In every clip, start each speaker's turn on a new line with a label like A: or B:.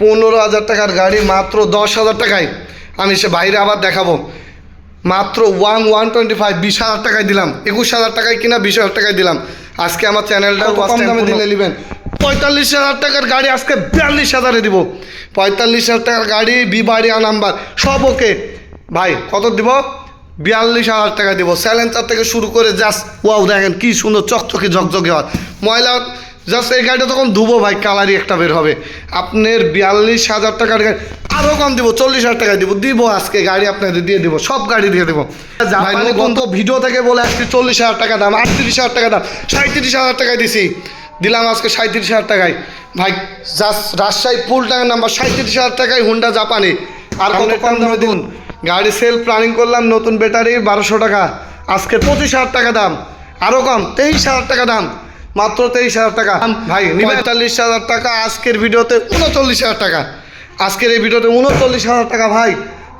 A: পনেরো হাজার টাকার গাড়ি মাত্র দশ হাজার টাকায়। আমি সে বাইরে আবার দেখাবো। মাত্র ওয়ান ওয়ান টোয়েন্টি ফাইভ বিশ হাজার টাকায় দিলাম। একুশ হাজার টাকায় কিনা বিশ হাজার টাকায় দিলাম। আজকে আমার চ্যানেলটা কম দামে দিলে নেবেন? পঁয়তাল্লিশ হাজার টাকার গাড়ি আজকে বিয়াল্লিশ হাজারে দিব। পঁয়তাল্লিশ হাজার টাকার গাড়ি বিবাড়িয়া নাম্বার সব ওকে। ভাই কত দিব? বিয়াল্লিশ হাজার টাকা দিব। স্যালেন্সার থেকে শুরু করে জাস্ট ওয়াও দেখেন কী সুন্দর চকচকে ঝকঝকে হয়। ময়লা জাস্ট এই গাড়িটা তখন ধুবো ভাই কালারই একটা বের হবে। আপনার বিয়াল্লিশ হাজার টাকার গাড়ি আরও কম দিব চল্লিশ হাজার টাকা দিব দিব আজকে গাড়ি আপনাদের দিয়ে দিব সব গাড়ি দিয়ে দেবো। নতুন তো ভিডিও থেকে বলে আজকে চল্লিশ হাজার টাকা দাম আটত্রিশ হাজার টাকা দাম সাঁত্রিশ হাজার টাকায় দিছি। দিলাম আজকে সাঁত্রিশ হাজার টাকায়। ভাই জাস্ট রাজশাহী ফুল টাকার নাম্বার সাঁত্রিশ হাজার টাকায় হুন্ডা জাপানি আর কত কম দামে দিন? গাড়ি সেল প্ল্যানিং করলাম নতুন ব্যাটারি বারোশো টাকা। আজকে পঁচিশ হাজার টাকা দাম। আরও কম তেইশ হাজার টাকা দাম। মাত্র তেইশ হাজার টাকা। ভাই পঁয়তাল্লিশ হাজার টাকা আজকের ভিডিওতে উনচল্লিশ হাজার টাকা। আজকের এই ভিডিওতে উনচল্লিশ হাজার টাকা ভাই।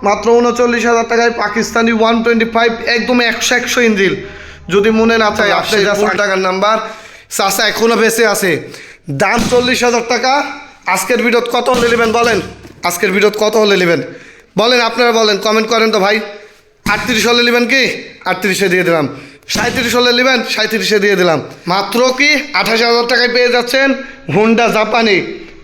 A: মাত্র উনচল্লিশ হাজার টাকায় পাকিস্তানি ওয়ান টোয়েন্টি ফাইভ একদম একশো একশো ইঞ্জিল। যদি মনে না চাই আপনি যা টাকার নাম্বার চাষা এখনও বেঁচে আছে। দাম চল্লিশ হাজার টাকা। আজকের ভিডিওত কত হলে নেবেন বলেন? আজকের ভিডিওত কত হলে নেবেন? বলেন আপনারা বলেন কমেন্ট করেন তো ভাই। আটত্রিশ হলে নেবেন কি? আটত্রিশে দিয়ে দিলাম। সাঁত্রিশ হলে নেবেন সাঁত্রিশে দিয়ে দিলাম। মাত্র কি আঠাশ হাজার টাকায় পেয়ে যাচ্ছেন? হুন্ডা জাপানি।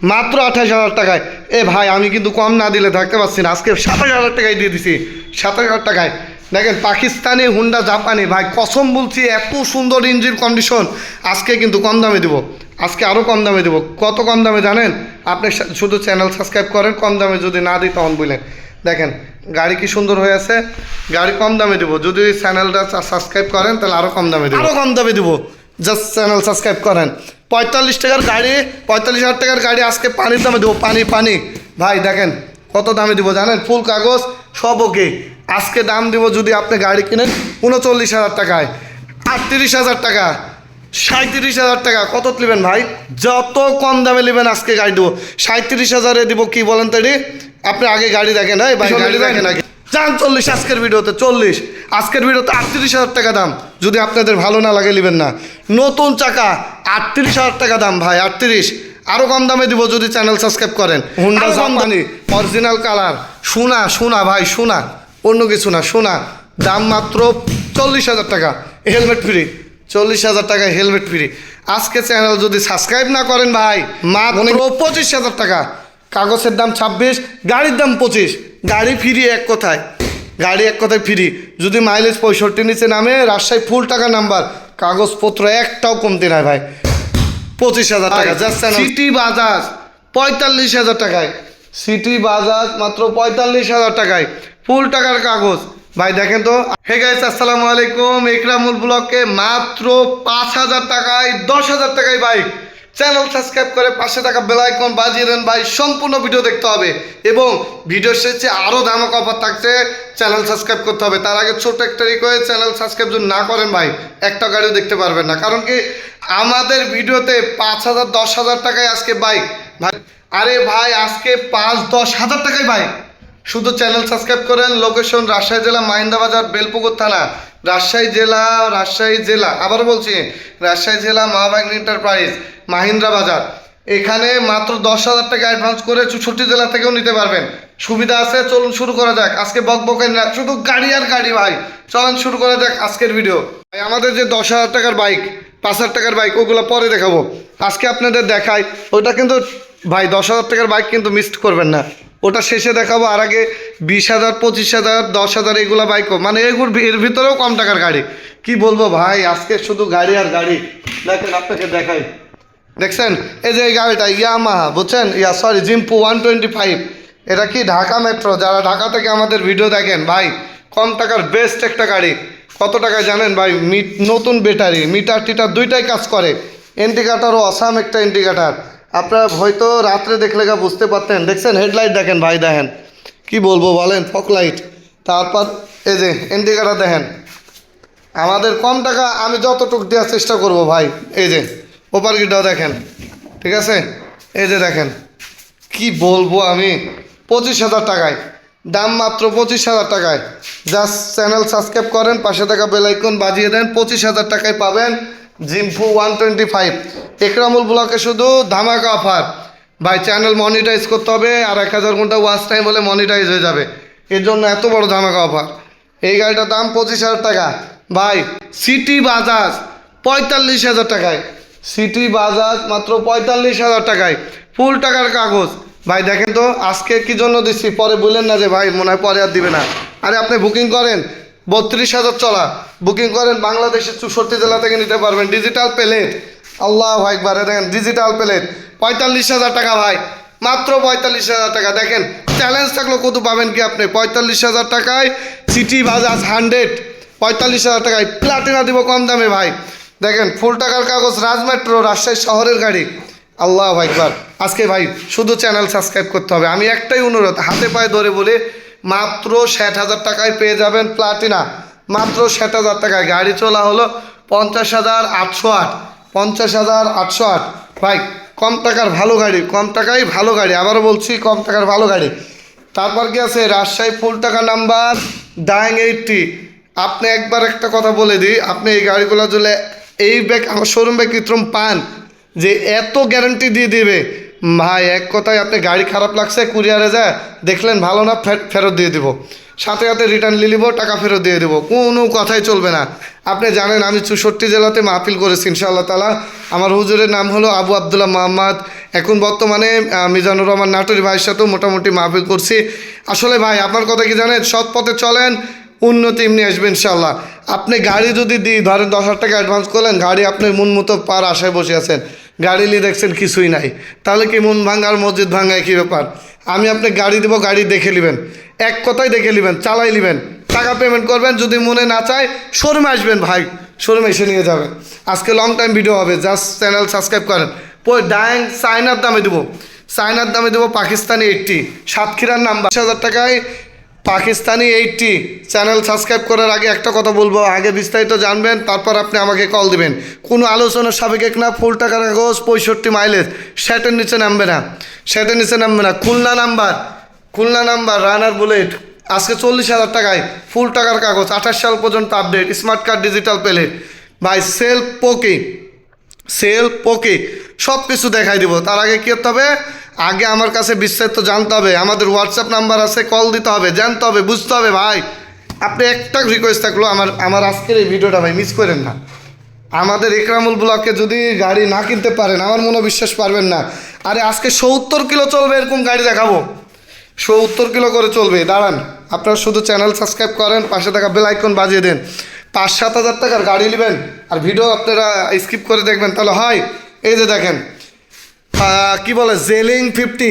A: মাত্র আঠাশ হাজার টাকায়। এ ভাই, আমি কিন্তু কম না দিলে থাকতে পারছি না। আজকে সাতাশ হাজার টাকায় দিয়ে দিছি। সাতাশ হাজার টাকায়। দেখেন, পাকিস্তানি, হুন্ডা, জাপানি। ভাই, কসম বলছি, এত সুন্দর ইঞ্জিন কন্ডিশন আজকে কিন্তু কম দামে দেবো। আজকে আরও কম দামে দেবো। কত কম দামে জানেন? আপনি শুধু চ্যানেল সাবস্ক্রাইব করেন, কম দামে যদি না দিই তখন বললেন দেখেন, গাড়ি কি সুন্দর হয়ে আছে? গাড়ি কম দামে দেবো। যদি চ্যানেলটা সাবস্ক্রাইব করেন, তাহলে আরও কম দামে দেবো। আরও কম দামে দেবো। জাস্ট চ্যানেল সাবস্ক্রাইব করেন। পঁয়তাল্লিশ টাকার গাড়ি, পঁয়তাল্লিশ হাজার টাকার গাড়ি আজকে পানির দামে দেবো, পানি পানি। ভাই, দেখেন, কত দামে দিব জানেন? ফুল কাগজ, সব ওকে। আজকে দাম দিব যদি আপনি গাড়ি কিনেন, উনচল্লিশ হাজার টাকায়। আটত্রিশ হাজার টাকা সাঁত্রিশ হাজার টাকা। কত নেবেন ভাই? যত কম দামে নেবেন আজকে গাড়ি দেবো। সাঁত্রিশ হাজারে দিব কি বলেন তো এটি? আপনি আগে গাড়ি দেখেন ভাই গাড়ি দেখেন আগে। যান চল্লিশ আজকের ভিডিওতে চল্লিশ। আজকের ভিডিওতে আটত্রিশ হাজার টাকা দাম। যদি আপনাদের ভালো না লাগে নেবেন না। নতুন চাকা আটত্রিশ হাজার টাকা দাম ভাই আটত্রিশ। আরও কম দামে দিব যদি চ্যানেল সাবস্ক্রাইব করেন। হুন্ডা জাপানি অরিজিনাল কালার সোনা সোনা ভাই সোনা। অন্য কিছু না সোনা। দাম মাত্র চল্লিশ হাজার টাকা। হেলমেট ফ্রি চল্লিশ হাজার টাকা হেলমেট ফ্রি আজকে চ্যানেল যদি সাবস্ক্রাইব না করেন ভাই মাত্র পঁচিশ হাজার টাকা। কাগজের দাম ছাব্বিশ গাড়ির দাম পঁচিশ। গাড়ি ফ্রি এক কথায়। গাড়ি এক কথায় ফ্রি। যদি মাইলেজ পঁয়ষট্টি নিচে নামে রাজশাহী ফুল টাকা নাম্বার কাগজপত্র একটাও কমতে নাই ভাই। পঁচিশ হাজার টাকা সিটি বাজাজ পঁয়তাল্লিশ হাজার টাকায়। সিটি বাজাজ মাত্র পঁয়তাল্লিশ হাজার টাকায়। ফুল টাকার কাগজ। ভাই দেখেন তো। হে গাইস আসসালামু আলাইকুম। ইকরামুল ব্লকে মাত্র পাঁচ হাজার টাকায় দশ হাজার টাকায় বাইক চ্যানেল সাবস্ক্রাইব করে পাশে থাকা বেল আইকন বাজিয়ে দেন ভাই। সম্পূর্ণ ভিডিও দেখতে হবে এবং ভিডিও শেষে আরও দামক অফার থাকছে চ্যানেল সাবস্ক্রাইব করতে হবে। তার আগে ছোট একটা রিকোয়েস্ট চ্যানেল সাবস্ক্রাইব যদি না করেন ভাই, একটা গাড়িও দেখতে পারবেন না। কারণ কি, আমাদের ভিডিওতে পাঁচ হাজার, দশ হাজার টাকায় আজকে বাইক ভাই, আরে ভাই, আজকে পাঁচ, দশ হাজার টাকায় বাইক শুধু চ্যানেল সাবস্ক্রাইব করেন লোকেশন রাজশাহী জেলা মাহিন্দা বাজার বেলপুকুর থানা। রাজশাহী জেলা রাজশাহী জেলা আবার বলছি, রাজশাহী জেলা মহাবাহিনী এন্টারপ্রাইজ মাহিন্দ্রা বাজার। এখানে মাত্র দশ হাজার টাকা অ্যাডভান্স করে চৌষট্টি জেলা থেকেও নিতে পারবেন। সুবিধা আছে, চলুন শুরু করা যাক। আজকে বক বকেন না, শুধু গাড়ি আর গাড়ি ভাই। চলেন শুরু করা যাক আজকের ভিডিও ভাই, আমাদের যে দশ হাজার টাকার বাইক পাঁচ হাজার টাকার বাইক ওগুলো পরে দেখাবো। আজকে আপনাদের দেখাই ওটা কিন্তু, ভাই, দশ হাজার টাকার বাইক কিন্তু মিস করবেন না। ওটা শেষে দেখাবো, আর আগে বিশ হাজার, পঁচিশ হাজার, দশ হাজার এগুলো বাইকও মানে এগুলো এর ভিতরেও কম টাকার গাড়ি। কি বলব ভাই, আজকে শুধু গাড়ি আর গাড়ি। দেখেন, আপনাকে দেখাই। দেখছেন? এই যে এই গাড়িটা, ইয়ামাহা, বুঝছেন? ইয়া সরি জিম্পু ওয়ান টোয়েন্টি ফাইভ। এটা কি ঢাকা মেট্রো? যারা ঢাকা থেকে আমাদের ভিডিও দেখেন, ভাই, কম টাকার বেস্ট একটা গাড়ি। কত টাকায় জানেন ভাই? নতুন ব্যাটারি মিটার টিটার দুইটাই কাজ করে। ইন্ডিকেটারও অসাম একটা ইন্ডিকেটার। আপনারা হয়তো রাত্রে দেখলে গা বুঝতে পারতেন। দেখছেন? হেডলাইট দেখেন ভাই, দেখেন। কি বলব বলেন? ফক লাইট। তারপর এই যে ইন্ডিকেটার দেখেন। আমাদের কম টাকা আমি যতটুক দেওয়ার চেষ্টা করব ভাই। এই যে, ওপার দেখেন। ঠিক আছে? এই যে দেখেন। কি বলব আমি? পঁচিশ হাজার টাকায়। দাম মাত্র পঁচিশ হাজার টাকায়। জাস্ট চ্যানেল সাবস্ক্রাইব করেন, পাশে থাকা বেলাইকন বাজিয়ে দেন। পঁচিশ হাজার টাকায় পাবেন জিম্পু ওয়ান টোয়েন্টি ফাইভ। একরামুল ব্লকে শুধু ধামাকা অফার। ভাই চ্যানেল মনিটাইজ করতে হবে আর এক হাজার ঘণ্টা ওয়াচ টাইম হলে মনিটাইজ হয়ে যাবে। এর জন্য এত বড় ধামাকা অফার। এই গাড়িটার দাম পঁচিশ হাজার টাকা। ভাই সিটি বাজাজ পঁয়তাল্লিশ হাজার টাকায়। সিটি বাজাজ মাত্র পঁয়তাল্লিশ হাজার টাকায়। ফুল টাকার কাগজ। ভাই, দেখেন তো, আজকে কি জন্য দিচ্ছি? পরে বললেন না যে, ভাই, মনে হয় পরে আর দিবে না। আরে, আপনি বুকিং করেন। বত্রিশ হাজার চলা। বুকিং করেন বাংলাদেশের চৌষট্টি জেলা থেকে নিতে পারবেন। ডিজিটাল প্লেট আল্লাহ একবার দেখেন ডিজিটাল প্লেট পঁয়তাল্লিশ হাজার টাকা ভাই, মাত্র পঁয়তাল্লিশ হাজার টাকা। দেখেন চ্যালেঞ্জ থাকলেও কত পাবেন কি আপনি? পঁয়তাল্লিশ হাজার টাকায় সিটি বাজাজ হান্ড্রেড পঁয়তাল্লিশ হাজার টাকায় প্লাটিনা দিব কম দামে ভাই। দেখেন, ফুল টাকার কাগজ রাজ মেট্রো রাজশাহী শহরের গাড়ি। আল্লাহ একবার আজকে ভাই, শুধু চ্যানেল সাবস্ক্রাইব করতে হবে। আমি একটাই অনুরোধ, হাতে পায়ে ধরে বলে, মাত্র ষাট হাজার টাকায় পেয়ে যাবেন প্লাটিনা মাত্র ষাট হাজার টাকায় গাড়ি চলা হলো পঞ্চাশ হাজার আটশো আট। পঞ্চাশ হাজার আটশো আট। ভাই, কম টাকার ভালো গাড়ি, কম টাকাই ভালো গাড়ি, আবারও বলছি কম টাকার ভালো গাড়ি। তারপর কি আছে? রাজশাহী ফুল টাকা নাম্বার ডাইং এইটটি। আপনি একবার একটা কথা বলে দিই, আপনি এই গাড়িগুলো জলে এই ব্যাগ, আমার শোরুম ব্যাগ কৃত্রম পান? যে এত গ্যারান্টি দিয়ে দিবে। ভাই, এক কথায় আপনি গাড়ি খারাপ লাগছে, কুরিয়ারে যায়, দেখলেন ভালো না ফেরত দিয়ে দিব। সাথে সাথে রিটার্ন নিয়ে নিব, টাকা ফেরত দিয়ে দেবো। কোনো কথাই চলবে না। আপনি জানেন, আমি চৌষট্টি জেলাতে মাহফিল করেছি, ইনশাআল্লাহ তালা আমার হুজুরের নাম হলো আবু আবদুল্লাহ মোহাম্মদ। এখন বর্তমানে মিজানুর রহমান নাটুরি ভাইয়ের সাথেও মোটামুটি মাহফিল করছি। আসলে ভাই, আপনার কথা কি জানেন? সৎ পথে চলেন, উন্নতি এমনি আসবে ইনশাল্লাহ আপনি গাড়ি যদি দিই, ধরেন দশ হাজার টাকা অ্যাডভান্স করলেন, গাড়ি আপনি মন মতো পার আশায় বসে আছেন। গাড়ি নিয়ে দেখছেন কিছুই নাই। তাহলে কি মন ভাঙ্গার, মসজিদ ভাঙ্গায় কী ব্যাপার? আমি আপনি গাড়ি দেবো, গাড়ি দেখে নেবেন। এক কথাই দেখে নেবেন, চালাই নেবেন। টাকা পেমেন্ট করবেন, যদি মনে না চায়, শোরুমে আসবেন ভাই। শোরুমে এসে নিয়ে যাবেন। আজকে লং টাইম ভিডিও হবে জাস্ট চ্যানেল সাবস্ক্রাইব করেন। ডাইং চায়নার দামে দেবো। চায়নার দামে দেবো পাকিস্তানি এইটটি সাতক্ষীরার নাম্বার হাজার টাকায় পাকিস্তানি এইটটি চ্যানেল সাবস্ক্রাইব করার আগে একটা কথা বলব। আগে বিস্তারিত জানবেন, তারপর আপনি আমাকে কল দিবেন। কোনো আলোচনার সাবেক না ফুল টাকার কাগজ, পঁয়ষট্টি মাইলেজ, সেটের নিচে নামবে না। সেটের নিচে নামবে না। Khulna number Khulna number, runner bullet. আজকে চল্লিশ হাজার টাকায় ফুল টাকার কাগজ, আঠাশ সাল পর্যন্ত update, smart card, digital plate by self পোকে সেল পোকে সব কিছু দেখাই দিব। তার আগে কী করতে হবে? আগে আমার কাছে বিস্তারিত জানতে হবে। আমাদের হোয়াটসঅ্যাপ নাম্বার আছে কল দিতে হবে, জানতে হবে, বুঝতে হবে ভাই। আপনি একটা রিকোয়েস্ট থাকল, আমার আমার আজকের এই ভিডিওটা ভাই মিস করেন না। আমাদের একরামুল ব্লকে যদি গাড়ি না কিনতে পারেন, আমার মনে বিশ্বাস পারবেন না। আরে আজকে সত্তর কিলো চলবে, এরকম গাড়ি দেখাবো। সত্তর কিলো করে চলবে, দাঁড়ান। আপনারা শুধু চ্যানেল সাবস্ক্রাইব করেন, পাশে থাকা বেল আইকন বাজিয়ে দেন। পাঁচ সাত হাজার টাকার গাড়ি নেবেন, আর ভিডিও আপনারা স্কিপ করে দেখবেন, তাহলে হয়। এই যে দেখেন কি বলে জেলিং ফিফটি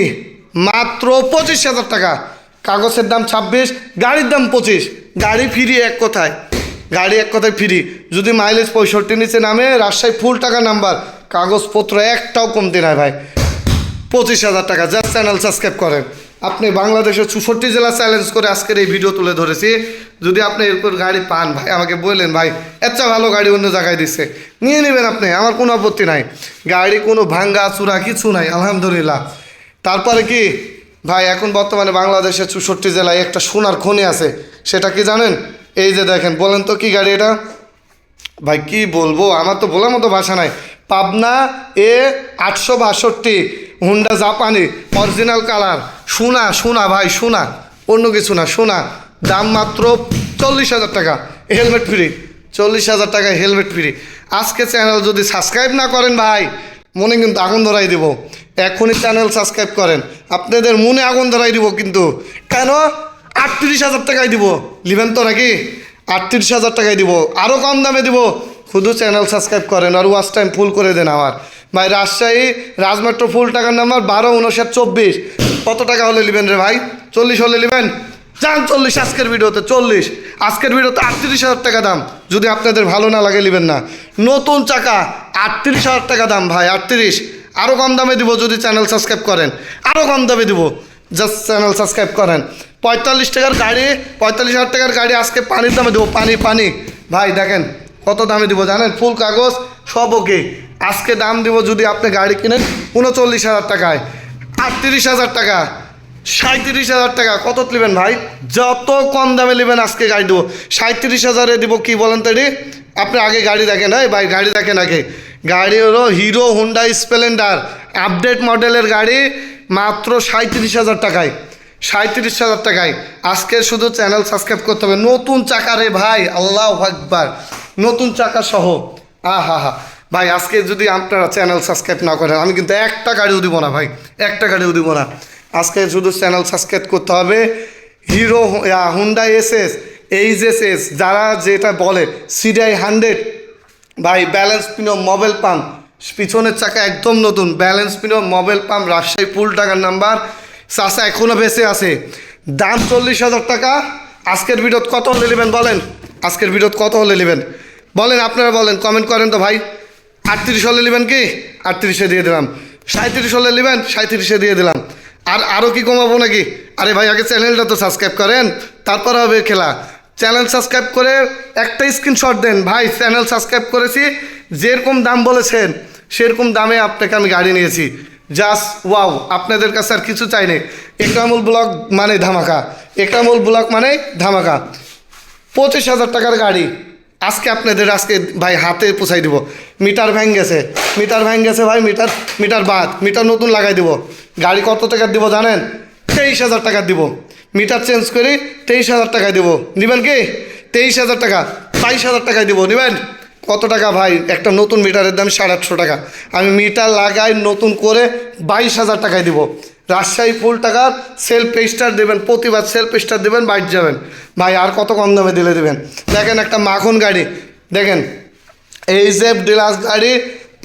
A: মাত্র পঁচিশ হাজার টাকা। কাগজের দাম ছাব্বিশ, গাড়ির দাম পঁচিশ। গাড়ি ফ্রি এক কথায়। গাড়ি এক কথায় ফ্রি। যদি মাইলেজ পঁয়ষট্টি নিচে নামে, রাজশাহী ফুল টাকা নাম্বার কাগজপত্র একটাও কমতে নাই ভাই। পঁচিশ হাজার টাকা জাস্ট চ্যানেল সাবস্ক্রাইব করেন। আপনি বাংলাদেশের চৌষট্টি জেলা চ্যালেঞ্জ করে আজকের এই ভিডিও তুলে ধরেছি। যদি আপনি এরপর গাড়ি পান, ভাই, আমাকে বললেন, ভাই, এত ভালো গাড়ি অন্য জায়গায় দিচ্ছে নিয়ে নেবেন আপনি, আমার কোনো আপত্তি নাই। গাড়ি কোনো ভাঙ্গা চূড়া কিছু নাই, আলহামদুলিল্লাহ। তারপরে কি, ভাই, এখন বর্তমানে বাংলাদেশের চৌষট্টি জেলায় একটা সোনার খনি আছে, সেটা কি জানেন? এই যে দেখেন, বলেন তো কি গাড়ি এটা? ভাই, কি বলব, আমার তো বলার মতো ভাষা নাই। পাবনা এ আটশো বাষট্টি, হুন্ডা জাপানি, অরিজিনাল কালার। সোনা সোনা, ভাই, সোনা। অন্য কিছু না, সোনা। দাম মাত্র চল্লিশ হাজার টাকা। Helmet free. চল্লিশ হাজার টাকায় হেলমেট ফ্রি। আজকে চ্যানেল যদি সাবস্ক্রাইব না করেন ভাই, মনে কিন্তু আগুন ধরাই দিব। এখনই চ্যানেল সাবস্ক্রাইব করেন। আপনাদের মনে আগুন ধরাই দিব কিন্তু। কেন? আটত্রিশ হাজার টাকায় দিব। লিবেন তো নাকি? আটত্রিশ হাজার টাকায় দিব। আরও কম দামে দিব। শুধু চ্যানেল সাবস্ক্রাইব করেন আর ওয়াচ টাইম ফুল করে দেন আমার। ভাই, রাজশাহী রাজমেট্রো ফুল টাকার নাম্বার বারো উনষাট চব্বিশ। কত টাকা হলে নেবেন রে ভাই? চল্লিশ হলে নেবেন? যান, চল্লিশ, আজকের ভিডিওতে চল্লিশ। আজকের ভিডিওতে আটত্রিশ হাজার টাকা দাম। যদি আপনাদের ভালো না লাগে, নেবেন না। নতুন চাকা, আটত্রিশ হাজার টাকা দাম ভাই, আটত্রিশ। আরও কম দামে দিব যদি চ্যানেল সাবস্ক্রাইব করেন। আরও কম দামে দিব, জাস্ট চ্যানেল সাবস্ক্রাইব করেন। পঁয়তাল্লিশ টাকার গাড়ি, পঁয়তাল্লিশ হাজার টাকার গাড়ি আজকে পানির দামে দেবো, পানি পানি। ভাই, দেখেন কত দামে দিব, জানেন? ফুল কাগজ, সব ওকে। আজকে দাম দিব যদি আপনি গাড়ি কিনেন, উনচল্লিশ হাজার টাকায়। আটত্রিশ হাজার টাকা। সাঁত্রিশ হাজার টাকা। কত নেবেন ভাই? যত কম দামে নেবেন আজকে গাড়ি দেবো। সাঁত্রিশ হাজারে দিব কি বলেন তো? আপনি আগে গাড়ি দেখেন হ্যাঁ ভাই গাড়ি দেখেন আগে। গাড়ি হলো হিরো হুন্ডা স্প্লেন্ডার। আপডেট মডেলের গাড়ি মাত্র সাঁত্রিশ হাজার টাকায়। সাঁত্রিশ হাজার টাকায়। আজকে শুধু চ্যানেল সাবস্ক্রাইব করতে হবে। নতুন চাকা রে ভাই, আল্লাহ আকবার। নতুন চাকা সহ। আহা হা। ভাই, আজকে যদি আপনারা চ্যানেল সাবস্ক্রাইব না করেন, আমি কিন্তু একটা গাড়িও দিব না ভাই। একটা গাড়িও দিব না। আজকে শুধু চ্যানেল সাবস্ক্রাইব করতে হবে। Hero Honda S S H S S যারা যেটা বলে সিডিআই হান্ড্রেড ভাই ব্যালেন্স পিনো মোবাইল পাম্প পিছনের চাকা একদম নতুন ব্যালেন্স পিনো মোবাইল পাম্প রাজশাহী ফুল টাকার নাম্বার চাষা এখনও বেঁচে আছে। দাম চল্লিশ হাজার টাকা। আজকের ভিডিওত কত হলে নেবেন বলেন? আজকের ভিডিওত কত হলে নেবেন? বলেন, আপনারা বলেন কমেন্ট করেন তো ভাই। আটত্রিশ হলে নেবেন কি? আটত্রিশে দিয়ে দিলাম। সাঁত্রিশ হলে নেবেন? সাঁত্রিশে দিয়ে দিলাম। আর আরও কি কমাবো নাকি? আরে ভাই, আগে চ্যানেলটা তো সাবস্ক্রাইব করেন, তারপর হবে খেলা। চ্যানেল সাবস্ক্রাইব করে একটা স্ক্রিনশট দেন। ভাই চ্যানেল সাবস্ক্রাইব করেছি, যেরকম দাম বলেছেন, সেরকম দামে আপনাকে আমি গাড়ি নিয়েছি। জাস্ট ওয়াও আপনাদের কাছে আর কিছু চাই নেই। একরামুল ব্লক মানে ধামাকা। একরামুল ব্লক মানে ধামাকা। পঁচিশ হাজার টাকার গাড়ি। আজকে আপনাদের, আজকে ভাই হাতে পোছাই দিব। মিটার ভ্যাং গেছে। মিটার ভ্যাং গেছে ভাই, মিটার মিটার বাদ। মিটার নতুন লাগাই দিব। গাড়ি কত টাকার দিব জানেন? তেইশ হাজার টাকা দিব। মিটার চেঞ্জ করি তেইশ হাজার টাকায় দিব। নেবেন কি? তেইশ হাজার টাকা, বাইশ হাজার টাকায় দিব। নেবেন? কত টাকা ভাই? একটা নতুন মিটারের দাম সাড়ে আটশো টাকা। আমি মিটার লাগাই নতুন করে বাইশ হাজার টাকায় দিব। রাজশাহী ফুল টাকার সেলফ স্টার দেবেন প্রতিবার সেলফ স্টার দেবেন বাইক যাবেন। ভাই, আর কত কম দামে দিলে দেবেন? দেখেন একটা মাখন গাড়ি। দেখেন এই যে ডিলাক্স গাড়ি,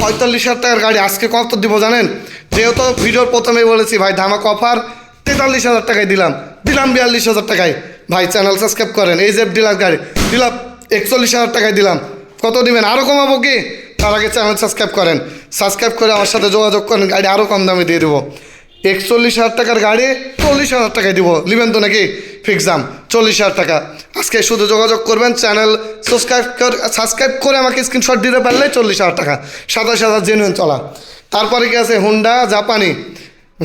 A: পঁয়তাল্লিশ হাজার টাকার গাড়ি। আজকে কত দিব জানেন? যেহেতু ভিডিওর প্রথমেই বলেছি, ভাই, ধামাক অফার তেতাল্লিশ হাজার টাকায় দিলাম। দিলাম বিয়াল্লিশ হাজার টাকায়। ভাই চ্যানেল সাবস্ক্রাইব করেন এই যে ডিলাক্স গাড়ি। দিলাম একচল্লিশ হাজার টাকায় দিলাম। কত দিবেন? আরও কমাবো কি? তার আগে চ্যানেল সাবস্ক্রাইব করেন। সাবস্ক্রাইব করে আমার সাথে যোগাযোগ করেন, গাড়ি আরও কম দামে দিয়ে দেবো। একচল্লিশ হাজার টাকার গাড়ি, চল্লিশ হাজার টাকায় দিব। নেবেন তো নাকি? ফিক্স দাম, চল্লিশ হাজার টাকা। আজকে শুধু যোগাযোগ করবেন, চ্যানেল সাবস্ক্রাইব করে সাবস্ক্রাইব করে আমাকে স্ক্রিনশট দিতে পারলে চল্লিশ হাজার টাকা। সাতাশ হাজার জেনুইন চলা। তারপরে কি আছে? হুন্ডা জাপানি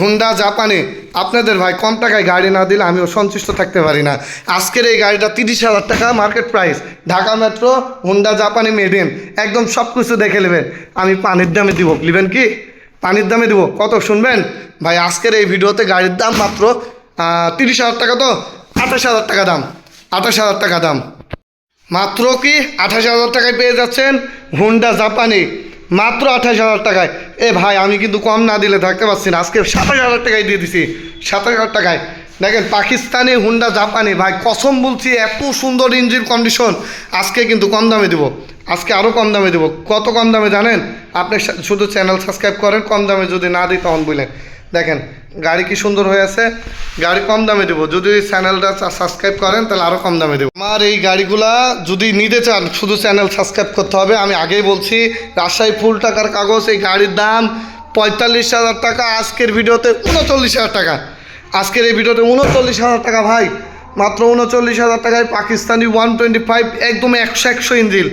A: হুন্ডা জাপানি আপনাদের ভাই কম টাকায় গাড়ি না দিলে আমিও সন্তুষ্ট থাকতে পারি না। আজকের এই গাড়িটা তিরিশ হাজার টাকা market price Dhaka metro Honda জাপানি মেডিয়াম একদম সব কিছু দেখে নেবেন। আমি পানির দামে দিব। নেবেন কি? পানির দামে দেবো। কত? শুনবেন? ভাই, আজকের এই ভিডিওতে গাড়ির দাম মাত্র তিরিশ হাজার টাকা তো? আঠাশ হাজার টাকা দাম। আঠাশ হাজার টাকা দাম। মাত্র কি আঠাশ হাজার টাকায় পেয়ে যাচ্ছেন? হুন্ডা জাপানি মাত্র আঠাশ হাজার টাকায়। এ ভাই, আমি কিন্তু কম না দিলে থাকতে পারছি না। আজকে সাতাশ হাজার টাকায় দিয়ে দিছি। সাতাশ হাজার টাকায়। দেখেন, পাকিস্তানি হুন্ডা জাপানি, ভাই, কসম বলছি, এত সুন্দর ইঞ্জিন কন্ডিশন আজকে কিন্তু কম দামে দেবো। আজকে আরও কম দামে দেবো। কত কম দামে জানেন? আপনি শুধু চ্যানেল সাবস্ক্রাইব করেন, কম দামে যদি না দিই তখন বললেন দেখেন, গাড়ি কি সুন্দর হয়ে আছে? গাড়ি কম দামে দেবো। যদি চ্যানেলটা সাবস্ক্রাইব করেন, তাহলে আরও কম দামে দেবো। আমার এই গাড়িগুলা যদি নিতে চান, শুধু চ্যানেল সাবস্ক্রাইব করতে হবে। আমি আগেই বলছি, রাজশাহী ফুল টাকার কাগজ, এই গাড়ির দাম পঁয়তাল্লিশ হাজার টাকা, আজকের ভিডিওতে উনচল্লিশ হাজার টাকা। আজকের এই ভিডিওতে উনচল্লিশ হাজার টাকা ভাই। মাত্র উনচল্লিশ হাজার টাকায় পাকিস্তানি ওয়ান টোয়েন্টি ফাইভ একদম একশো একশো ইঞ্জিল।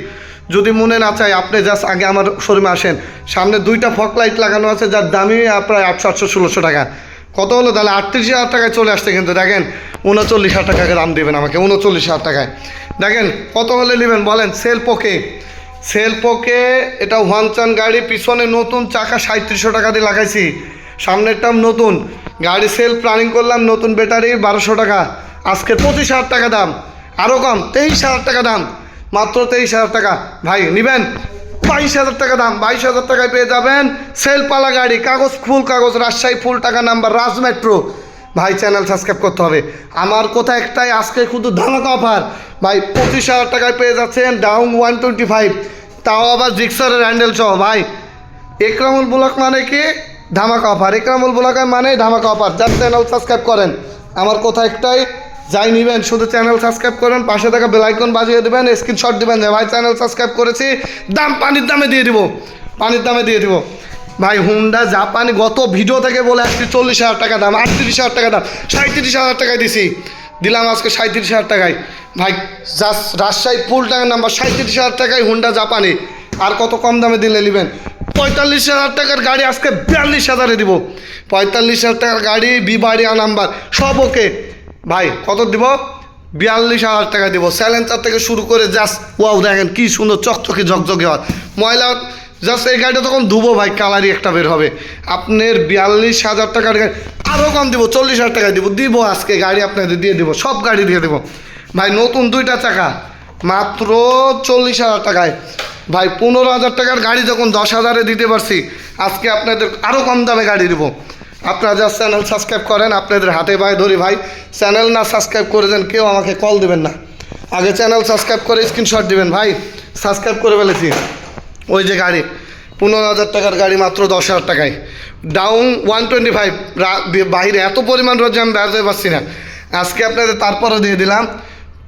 A: যদি মনে না চায়, আপনি জাস্ট আগে আমার শোরুমে আসেন। সামনে দুইটা ফক লাইট লাগানো আছে, যার দামই প্রায় আটশো আটশো, ষোলোশো টাকা। কত হলো? তাহলে আটত্রিশ হাজার টাকায় চলে আসছে কিন্তু, দেখেন, উনচল্লিশ হাজার টাকাকে দাম দেবেন আমাকে, উনচল্লিশ হাজার টাকায়। দেখেন, কত হলে নেবেন? বলেন, সেল পোকে। সেল পোকে, এটা ওয়ান চান গাড়ি, পিছনে নতুন চাকা সাঁত্রিশশো টাকা দিয়ে লাগাইছি। সামনেরটাও নতুন। গাড়ি সেল প্ল্যানিং করলাম, নতুন ব্যাটারি বারোশো টাকা। আজকে পঁচিশ হাজার টাকা দাম। আরও কম, তেইশ হাজার টাকা দাম। মাত্র তেইশ হাজার টাকা। ভাই, নেবেন? বাইশ হাজার টাকা দাম। বাইশ হাজার টাকায় পেয়ে যাবেন সেলপালা গাড়ি। কাগজ, ফুল কাগজ, রাজশাহী ফুল টাকা নাম্বার, রাজ মেট্রো। ভাই চ্যানেল সাবস্ক্রাইব করতে হবে। আমার কথা একটাই, আজকে শুধু ধামাকা অফার ভাই, পঁচিশ হাজার টাকায় পেয়ে যাচ্ছেন ডাউন ওয়ান টোয়েন্টি ফাইভ তাও আবার জিক্সারের হ্যান্ডেল সহ, ভাই। একরামুল ব্লক মানে কি? ধামাকা অফার একরামুল ব্লকের মানে ধামাকা অফার যার চ্যানেল সাবস্ক্রাইব করেন। আমার কথা একটাই, যাই নিবেন, শুধু চ্যানেল সাবস্ক্রাইব করেন, পাশে থাকা বেলাইকন বাজিয়ে দেবেন স্ক্রিনশট দিবেন যে, ভাই চ্যানেল সাবস্ক্রাইব করেছি, দাম পানির দামে দিয়ে দিব। পানির দামে দিয়ে দিব। ভাই হুন্ডা জাপানি গত ভিডিও থেকে বলে আসছি চল্লিশ হাজার টাকা দাম, আটত্রিশ হাজার টাকা দাম সাঁত্রিশ হাজার টাকায় দিছি। দিলাম আজকে সাঁত্রিশ হাজার টাকায়। ভাই জাস্ট রাজশাহী ফুল টাকার নাম্বার সাঁত্রিশ হাজার টাকায় হুন্ডা জাপানে আর কত কম দামে দিলে নেবেন? পঁয়তাল্লিশ হাজার টাকার গাড়ি আজকে বিয়াল্লিশ হাজারে দিব। পঁয়তাল্লিশ হাজার টাকার গাড়ি, বিবাড়িয়া নাম্বার, সব ওকে। ভাই, কত দিব? বিয়াল্লিশ হাজার টাকা দিব। স্যালেন্সার থেকে শুরু করে জাস্ট ওয়াও দেখেন কী সুন্দর চকচকে ঝকঝকে হয়। ময়লা জাস্ট এই গাড়িটা তখন ধুবো ভাই, কালারই একটা বের হবে। আপনার বিয়াল্লিশ হাজার টাকার গাড়ি আরও কম দিব, চল্লিশ হাজার টাকায় দিব দিব আজকে গাড়ি আপনাদের দিয়ে দিব, সব গাড়ি দিয়ে দেবো। ভাই, নতুন দুইটা চাকা, মাত্র চল্লিশ হাজার টাকায়। ভাই, পনেরো হাজার টাকার গাড়ি যখন দশ হাজারে দিতে পারছি, আজকে আপনাদের আরও কম দামে গাড়ি দেবো। আপনারা যা চ্যানেল সাবস্ক্রাইব করেন, আপনাদের হাতে পায়ে ধরি ভাই। চ্যানেল না সাবস্ক্রাইব করে দেন, কেউ আমাকে কল দেবেন না। আগে চ্যানেল সাবস্ক্রাইব করে স্ক্রিনশট দিবেন ভাই। সাবস্ক্রাইব করে ফেলেছি। ওই যে গাড়ি, পনেরো হাজার টাকার গাড়ি মাত্র দশ হাজার টাকায়। ডাউন ওয়ান টোয়েন্টি ফাইভ বাইরে এত পরিমাণ রোজ আমি বেরোতে পারছি না। আজকে আপনাদের তারপরে দিয়ে দিলাম,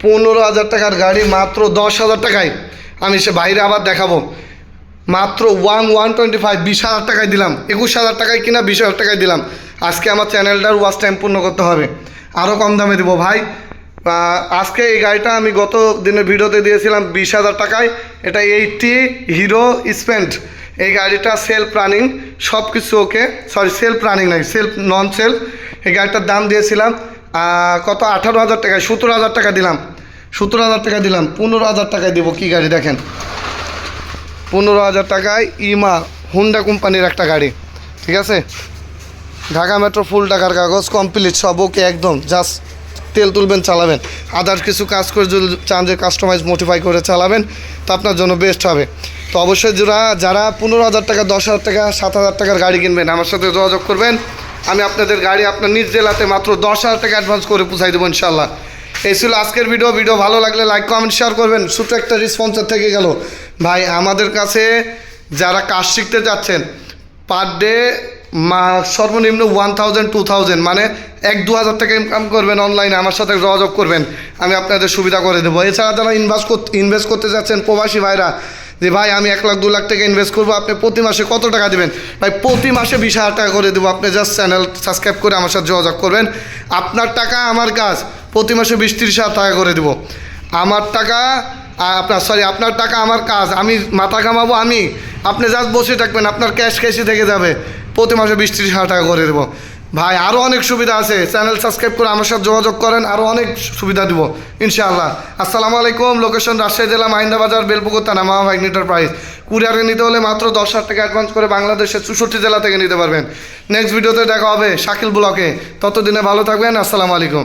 A: পনেরো হাজার টাকার গাড়ি মাত্র দশ হাজার টাকায়। আমি সে বাইরে আবার দেখাবো। মাত্র ওয়ান ওয়ান টোয়েন্টি ফাইভ বিশ হাজার টাকায় দিলাম, একুশ হাজার টাকায় কিনা বিশ হাজার টাকায় দিলাম। আজকে আমার চ্যানেলটার ওয়াচ টাইম পূর্ণ করতে হবে। আরও কম দামে দেবো ভাই। আজকে এই গাড়িটা আমি গত দিনের ভিডিওতে দিয়েছিলাম বিশ হাজার টাকায়। এটা এইটটি হিরো স্পেন্ড এই গাড়িটা সেলফ রানিং সব কিছু ওকে সরি সেলফ রানিং নাই সেলফ নন সেলফ এই গাড়িটার দাম দিয়েছিলাম কত? আঠারো হাজার টাকায় সতেরো হাজার টাকা দিলাম। সতেরো হাজার টাকা দিলাম, পনেরো হাজার টাকায় দেবো কী গাড়ি দেখেন। পনেরো হাজার টাকায় ইমা হুন্ডা কোম্পানির একটা গাড়ি, ঠিক আছে? ঢাকা মেট্রো, ফুল টাকার কাগজ কমপ্লিট সব ওকে একদম জাস্ট তেল তুলবেন, চালাবেন। আদার কিছু কাজ করে যদি চান যে কাস্টমাইজ মোটিফাই করে চালাবেন, তো আপনার জন্য বেস্ট হবে। তো অবশ্যই যারা যারা পনেরো হাজার টাকা, দশ হাজার টাকা, সাত হাজার টাকার গাড়ি কিনবেন, আমার সাথে যোগাযোগ করবেন। আমি আপনাদের গাড়ি আপনার নিজ জেলাতে মাত্র দশ হাজার টাকা অ্যাডভান্স করে পুষাই দেবো ইনশাল্লাহ এই ছিল আজকের ভিডিও ভিডিও ভালো লাগলে লাইক কমেন্ট শেয়ার করবেন। ছোটো একটা রেসপন্সার থেকে গেল। ভাই, আমাদের কাছে যারা কাজ শিখতে যাচ্ছেন পার ডে সর্বনিম্ন ওয়ান থাউজেন্ড টু থাউজেন্ড মানে এক, দু হাজার টাকা ইনকাম করবেন অনলাইনে আমার সাথে যোগাযোগ করবেন। আমি আপনাদের সুবিধা করে দেবো। এছাড়া যারা ইনভেস্ট করতে ইনভেস্ট করতে যাচ্ছেন প্রবাসী ভাইরা, যে ভাই, আমি এক লাখ, দু লাখ টাকা ইনভেস্ট করব, আপনি প্রতি মাসে কত টাকা দেবেন? ভাই, প্রতি মাসে বিশ হাজার টাকা করে দেবো। আপনি জাস্ট চ্যানেল সাবস্ক্রাইব করে আমার সাথে যোগাযোগ করবেন। আপনার টাকা আমার কাজ, প্রতি মাসে বিশ, তিরিশ হাজার টাকা করে দেবো। আমার টাকা আপনার সরি আপনার টাকা আমার কাজ, আমি মাথা কামাবো আমি। আপনি জাস্ট বসে থাকবেন, আপনার ক্যাশ ক্যাশই থেকে যাবে। প্রতি মাসে বিশ ত্রিশ হাজার টাকা করে দেবো। ভাই আরও অনেক সুবিধা আছে। চ্যানেল সাবস্ক্রাইব করে আমার সাথে যোগাযোগ করেন আরও অনেক সুবিধা দিব, ইনশাআল্লাহ। আসসালামু আলাইকুম লোকেশন রাজশাহী জেলা মাহিন্দা বাজার, বেলপুকুর থানা ভাই ম্যাগনেটার প্রাইস কুরিয়ারে নিতে হলে মাত্র দশ হাজার টাকা অ্যাডভান্স করে বাংলাদেশের চৌষট্টি জেলা থেকে নিতে পারবেন। নেক্সট ভিডিওতে দেখা হবে শাকিল ব্লকে ততদিনে ভালো থাকবেন, আসসালামু আলাইকুম।